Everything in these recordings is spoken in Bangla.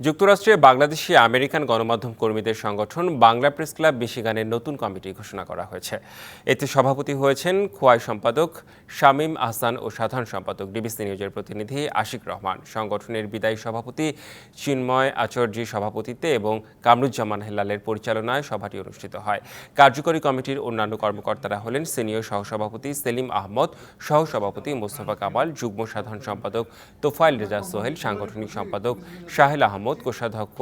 যুক্তরাষ্ট্রে বাংলাদেশি আমেরিকান গণমাধ্যম কর্মীদের সংগঠন বাংলা প্রেস ক্লাব মিশিগানের নতুন কমিটি ঘোষণা করা হয়েছে। এতে সভাপতি হয়েছেন খোয়াই সম্পাদক শামীম আহসান ও সাধারণ সম্পাদক ডিবিসি নিউজের প্রতিনিধি আশিক রহমান। সংগঠনের বিদায়ী সভাপতি চিন্ময় আচার্যী সভাপতিত্বে এবং কামরুজ্জামান হেলালের পরিচালনায় সভাটি অনুষ্ঠিত হয়। কার্যকরী কমিটির অন্যান্য কর্মকর্তারা হলেন সিনিয়র সহসভাপতি সেলিম আহমদ, সহসভাপতি মোস্তফা কামাল, যুগ্ম সাধারণ সম্পাদক তোফাইল রেজা সোহেল, সাংগঠনিক সম্পাদক শাহেল আহমদ কোষাধ্যক্ষ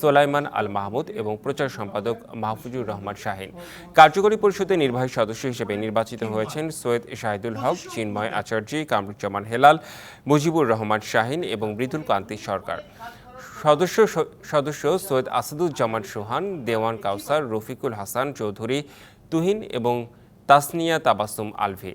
সোলাইমান আল মাহমুদ এবং প্রচার সম্পাদক মাহফুজুর রহমান শাহিন। কার্যকরী পরিষদের নির্বাহী সদস্য হিসেবে নির্বাচিত হয়েছেন সৈয়দ শাহিদুল হক, চিন্ময় আচার্যী, কামরুজ্জামান হেলাল, মুজিবুর রহমান শাহিন এবং মৃদুল কান্তি সরকার। সদস্য সদস্য সৈয়দ আসাদুজ্জামান সোহান, দেওয়ান কাউসার, রফিকুল হাসান চৌধুরী, তুহিন এবং তাসনিয়া তাবাসুম আলভি।